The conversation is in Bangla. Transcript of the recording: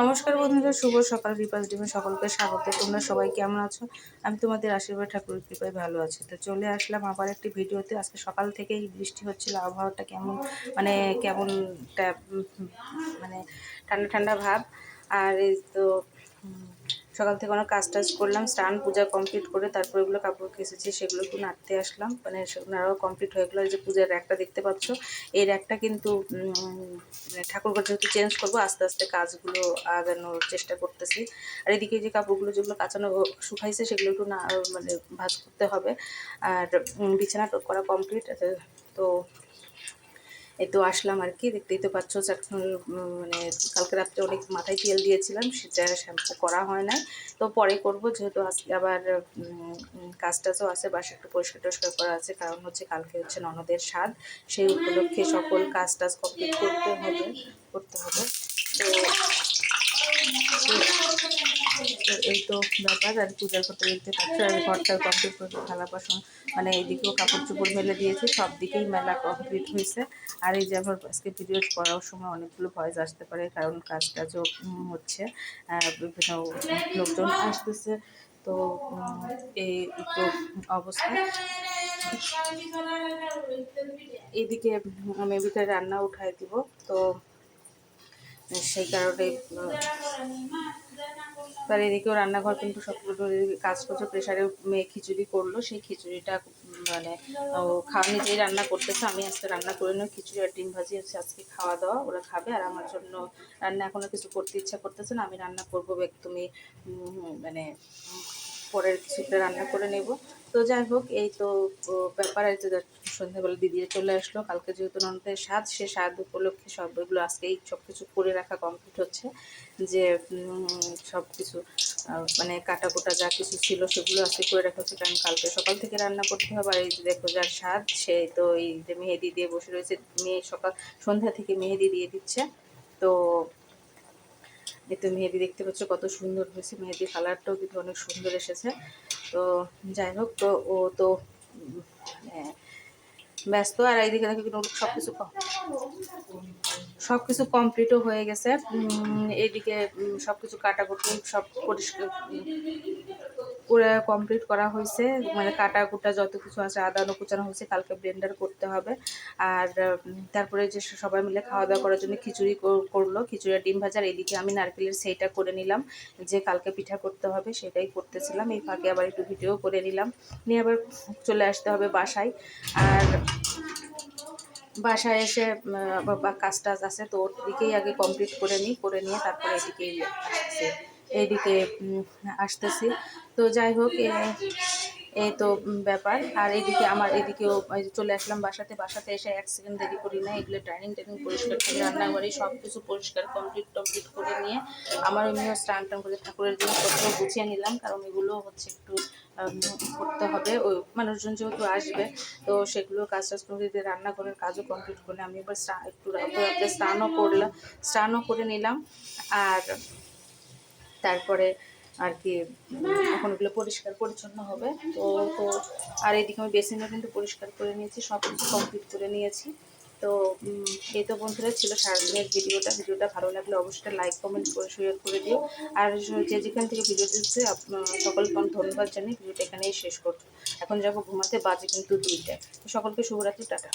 নমস্কার বন্ধুরা, শুভ সকাল রিপাস ডিমে সকলকে স্বাগত। তোমরা সবাই কেমন আছো? আমি তোমাদের আশীর্বাদ ঠাকুরের কৃপায় ভালো আছি। তো চলে আসলাম আবার একটি ভিডিওতে। আজকে সকাল থেকেই বৃষ্টি হচ্ছিল, আবহাওয়াটা কেমন মানে কেমন মানে ঠান্ডা ঠান্ডা ভাব। আর এই তো সকাল থেকে অনেক কাজ টাজ করলাম, স্নান, পূজা কমপ্লিট করে তারপর এগুলো কাপড় কেসেছি সেগুলো একটু নাড়তে আসলাম। মানে সেগুলো আরও কমপ্লিট হয়ে গেলো। যে পূজার র্যাকটা দেখতে পাচ্ছ, এই র্যাকটা কিন্তু মানে ঠাকুরঘর যেহেতু চেঞ্জ করব, আস্তে আস্তে কাজগুলো আগানোর চেষ্টা করতেছি। আর এদিকে যে কাপড়গুলো যেগুলো কাঁচানো শুকাইছে, সেগুলো একটু না মানে ভাজ করতে হবে। আর বিছানা করা কমপ্লিট তো এই তো আসলাম আর কি দেখতেই তো পাচ্ছ এখন, মানে কালকে রাত্রে অনেক মাথায় তেল দিয়েছিলাম সেটা শ্যাম্পু করা হয় নাই। তো পরে করব যেহেতু আজকে আবার কাজ টাজও আছে বাসা একটু পরিষ্কার টরিষ্কার করা আছে কারণ হচ্ছে কালকে হচ্ছে ননদের স্বাদ সেই উপলক্ষে সকল কাজ টাজ কমপ্লিট করতে হবে করতে হবে তো তো এই তো ব্যাপার, আর পূজার করতে দেখতে পাচ্ছ আর ঘরটা কমপ্লিট করে থালা বাসন মানে এইদিকেও কাপড় চোপড় মেলে দিয়েছি, সব দিকেই মেলা কমপ্লিট হয়েছে। আর এই যে আবার আজকে ভিডিও করার সময় অনেকগুলো ভয়েস আসতে পারে, কারণ কাজ টাজও হচ্ছে বিভিন্ন লোকজন আসতেছে। তো এই তো অবস্থা। এইদিকে আমি এদিকে রান্না উঠাই দিব, তো সেই কারণে তার এদিকেও রান্নাঘর কিন্তু সবগুলো কাজ করছে প্রেশারে মেয়ে খিচুড়ি করল, সেই খিচুড়িটা মানে ও খাওয়া নিজেই রান্না করতেছে, আমি আজকে রান্না করে নিই খিচুড়ি আর ডিম ভাজি হচ্ছে আজকে খাওয়া দাওয়া, ওরা খাবে, আর আমার জন্য রান্না এখনও কিছু করতে ইচ্ছা করতেছে না, আমি রান্না করব একদমই মানে পরের কিছুটা রান্না করে নেব। তো যাই হোক, এই তো ব্যাপার আছে সন্ধ্যাবেলা দিদি চলে আসলো। কালকে যেহেতু ননদের স্বাদ, সে স্বাদ উপলক্ষে সব এগুলো আজকেই সব কিছু করে রাখা কমপ্লিট হচ্ছে। যে সব কিছু মানে কাটা কোটা যা কিছু ছিল সেগুলো আজকে করে রাখা হচ্ছে। কারণ কালকে সকাল থেকে রান্না করতে হবে। আর এই যে দেখো, যার স্বাদ, সে তো এই যে মেহেদি দিয়ে বসে রয়েছে। মেয়ে সকাল, সন্ধ্যা থেকে মেহেদি দিয়ে দিচ্ছে। তো এই তো মেহেদি দেখতে পাচ্ছ, কত সুন্দর হয়েছে। মেহেদি কালারটাও কিন্তু অনেক সুন্দর এসেছে। তো যাই হোক, তো ও তো মানে ব্যস্ত। আর এইদিকে দেখো কিন্তু সব কিছু সব কিছু কমপ্লিটও হয়ে গেছে। এইদিকে সব কিছু কাটাকুটি, সব পরিষ্কার কমপ্লিট করা হয়েছে। মানে কাটা কুটা যত কিছু আছে আদানো কুচানো হয়েছে, কালকে ব্লেন্ডার করতে হবে। আর তারপরে যে সবাই মিলে খাওয়া দাওয়া করার জন্য খিচুড়ি করল। খিচুড়ি ডিম ভাজার এদিকে আমি নারকেলের সেইটা করে নিলাম। যে কালকে পিঠা করতে হবে, সেটাই করতেছিলাম। এই ফাঁকে আবার একটু ভিডিও করে নিলাম। নিয়ে আবার চলে আসতে হবে বাসায়। আর বাসায় এসে কাজ টাজ আছে, তো ওর দিকেই আগে কমপ্লিট করে নিই। করে নিয়ে তারপরে এদিকেই আসতেছি এইদিকে উম, আসতেছি। তো যাই হোক এই তো ব্যাপার। আর এদিকে আমার এদিকেও চলে আসলাম বাসাতে। বাসাতে এসে এক সেকেন্ড দেরি করি না এগুলো ডাইনিং টাইনিং পরিষ্কার করে রান্নাঘরে সব কিছু পরিষ্কার কমপ্লিট টমপ্লিট করে নিয়ে আমার এমনিও স্নান টান করে ঠাকুরের জন্য জিনিসপত্র গুছিয়ে নিলাম। কারণ এগুলো হচ্ছে একটু করতে হবে। ওই মানুষজন যেহেতু আসবে তো সেগুলো কাজ টাজ করে দিয়ে রান্নাঘরের কাজও কমপ্লিট করলে আমি এবার একটু রাতে স্নানও করলাম স্নানও করে নিলাম। আর তারপরে আর কি এখন ওগুলো পরিষ্কার পরিচ্ছন্ন হবে। তো তো আর এইদিকে আমি বেসিনও কিন্তু পরিষ্কার করে নিয়েছি সব কিছু কমপ্লিট করে নিয়েছি। তো এই তো বন্ধুরা ছিল সারাদিনের ভিডিওটা। ভিডিওটা ভালো লাগলে অবশ্যই লাইক কমেন্ট করে শেয়ার করে দিও। আর যে যেখান থেকে ভিডিও দিচ্ছে সকলকে ধন্যবাদ জানিয়ে ভিডিওটা এখানেই শেষ করছ। এখন যাব ঘুমাতে, বাজে কিন্তু দুইটায়। তো সকলকে শুভরাত্রি, টাটা।